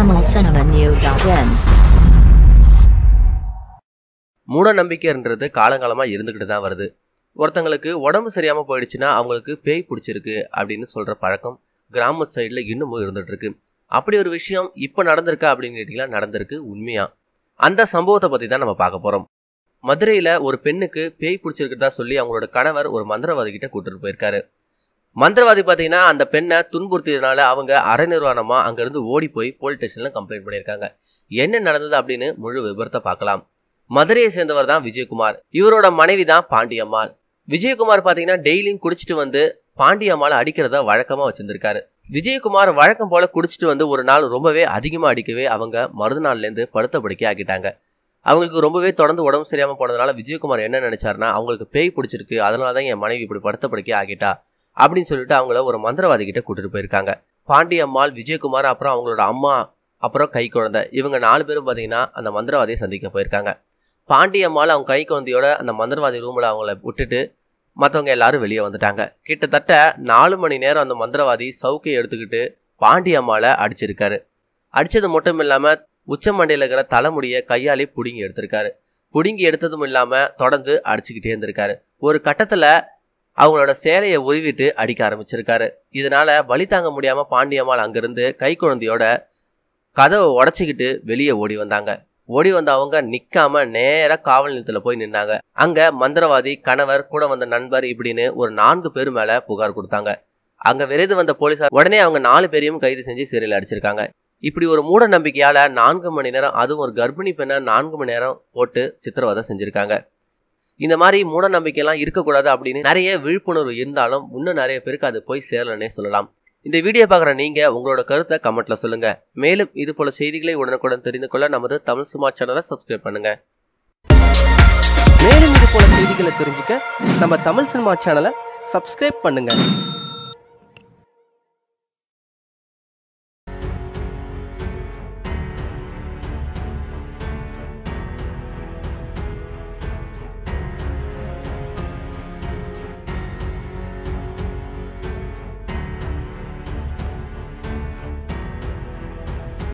tamilcinemanew.in மூட நம்பிக்கைன்றது காலங்காலமாக இருந்துக்கிட்டு தான் வருது. ஒருத்தங்களுக்கு உடம்பு சரியாமல் போயிடுச்சுன்னா அவங்களுக்கு பேய் பிடிச்சிருக்கு அப்படின்னு சொல்கிற பழக்கம் கிராம சைடில் இன்னமும் இருந்துட்டு இருக்கு. அப்படி ஒரு விஷயம் இப்போ நடந்திருக்கா அப்படின்னு கேட்டிங்கன்னா நடந்திருக்கு உண்மையா? அந்த சம்பவத்தை பற்றி தான் நம்ம பார்க்க போகிறோம் மதுரையில் ஒரு பெண்ணுக்கு பேய் பிடிச்சிருக்கிறதா சொல்லி அவங்களோட கணவர் ஒரு மந்திரவாதி கிட்ட கூட்டிட்டு போயிருக்காரு. மந்திரவாதி பார்த்தீங்கன்னா அந்த பெண்ணை துன்புறுத்தியதுனால அவங்க அரை நிர்வாணமாக அங்கேருந்து ஓடி போய் போலீஸ் ஸ்டேஷனில் கம்ப்ளைண்ட் பண்ணியிருக்காங்க. என்ன நடந்தது அப்படின்னு முழு விபரத்தை பார்க்கலாம். மதுரையை சேர்ந்தவர் தான் விஜயகுமார். இவரோட மனைவி தான் பாண்டியம்மாள். விஜயகுமார் பார்த்தீங்கன்னா டெய்லியும் குடிச்சிட்டு வந்து பாண்டியம்மாளை அடிக்கிறத வழக்கமாக வச்சிருந்திருக்காரு. விஜயகுமார் வழக்கம் போல குடிச்சிட்டு வந்து ஒரு நாள் ரொம்பவே அதிகமாக அடிக்கவே அவங்க மறுநாள்லேருந்து படுத்த படுக்கை ஆக்கிட்டாங்க. அவங்களுக்கு ரொம்பவே தொடர்ந்து உடம்பு சரியாமல் போனதுனால விஜயகுமார் என்ன நினைச்சாருன்னா அவங்களுக்கு பேய் பிடிச்சிருக்கு அதனால தான் என் மனைவி இப்படி படுத்த படுக்கை ஆகிட்டா அப்படின்னு சொல்லிட்டு அவங்கள ஒரு மந்திரவாதி கிட்ட கூட்டிட்டு போயிருக்காங்க. பாண்டியம்மாள் விஜயகுமார் அப்புறம் அவங்களோட அம்மா அப்புறம் கை குழந்தை. இவங்க நாலு பேரும் பார்த்தீங்கன்னா அந்த மந்திரவாதியை சந்திக்க போயிருக்காங்க. பாண்டியம்மாள் அவங்க கை குழந்தையோட அந்த மந்திரவாதி ரூமில் அவங்கள விட்டுட்டு மற்றவங்க எல்லாரும் வெளியே வந்துட்டாங்க. கிட்டத்தட்ட நாலு மணி நேரம் அந்த மந்திரவாதி சவுக்கையை எடுத்துக்கிட்டு பாண்டியம்மாளை அடிச்சிருக்காரு. அடித்தது மட்டும் இல்லாமல் உச்சமண்டையில் இருக்கிற தலைமுடியை கையாலே பிடுங்கி எடுத்திருக்காரு. பிடுங்கி எடுத்ததும் இல்லாமல் தொடர்ந்து அடிச்சுக்கிட்டே இருந்திருக்காரு. ஒரு கட்டத்தில் அவங்களோட சேலையை உருவிட்டு அடிக்க ஆரம்பிச்சிருக்காரு. இதனால வழி தாங்க முடியாம பாண்டியம்மாள் அங்கிருந்து கை குழந்தையோட கதவை உடச்சிக்கிட்டு வெளியே ஓடி வந்தாங்க. ஓடி வந்த அவங்க நிக்காம நேரா காவல் நிலையத்துல போய் நின்னாங்க. அங்க மந்திரவாதி கணவர் கூட வந்த நண்பர் இப்படின்னு ஒரு நான்கு பேர் மேல புகார் கொடுத்தாங்க. அங்க விரைந்து வந்த போலீசார் உடனே அவங்க நாலு பேரையும் கைது செஞ்சு சிறையில் அடிச்சிருக்காங்க. இப்படி ஒரு மூட நம்பிக்கையால நான்கு மணி நேரம் அதுவும் ஒரு கர்ப்பிணி பெண்ணை நான்கு மணி நேரம் போட்டு சித்திரவதை செஞ்சிருக்காங்க. இந்த மாதிரி மூட நம்பிக்கைலாம் இருக்கக்கூடாது அப்படின்னு நிறைய விழிப்புணர்வு இருந்தாலும் இன்னும் நிறைய பேருக்கு அது போய் சேரலன்னே சொல்லலாம். இந்த வீடியோ பார்க்குற நீங்கள் உங்களோட கருத்தை கமெண்ட்ல சொல்லுங்க. மேலும் இது போல செய்திகளை உடனுக்குடன் தெரிந்து கொள்ள நமது தமிழ் சுமார் சேனலை சப்ஸ்கிரைப் பண்ணுங்க. மேலும் இது போல செய்திகளை தெரிஞ்சுக்க நம்ம தமிழ் சினிமா சேனலை சப்ஸ்கிரைப் பண்ணுங்கள்